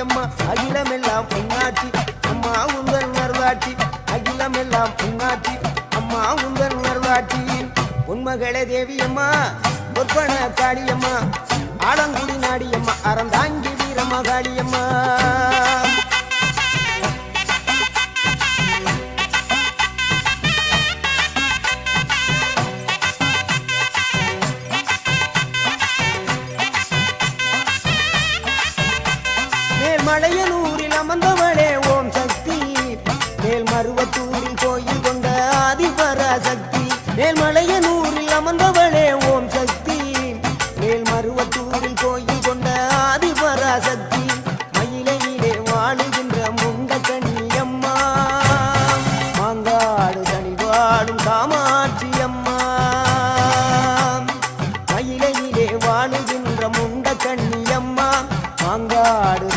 அம்மா அகிலமெல்லாம் பொன்னாட்சி அம்மா உந்தன் நர்வாட்சி அகிலமெல்லாம் பொன்னாட்சி அம்மா உந்தன் நர்வாட்சி உன்மகளே தேவியம்மா பொற்பன காளியம்மா. ஆலங்குடி நாடியம்மா அறந்தாங்கி வீரம்மா காளியம்மா மலையனூரில் அமர்ந்தவளே ஓம் சக்தி. மேல் மருவத்தூரில் கோயில் கொண்ட ஆதிபரா சக்தி. மேல் மலையனூரில் அமர்ந்தவளே ஓம் சக்தி. மேல் மருவத்தூரில் கோயில் கொண்ட ஆதிபரா சக்தி. மயிலையிலே வாழுகின்ற முண்ட கண்ணியம்மா மாங்காடு தனில் வாடும் காமாட்சி அம்மா மயிலையிலே வாழுகின்ற முண்ட கண்ணியம்மா மாங்காடு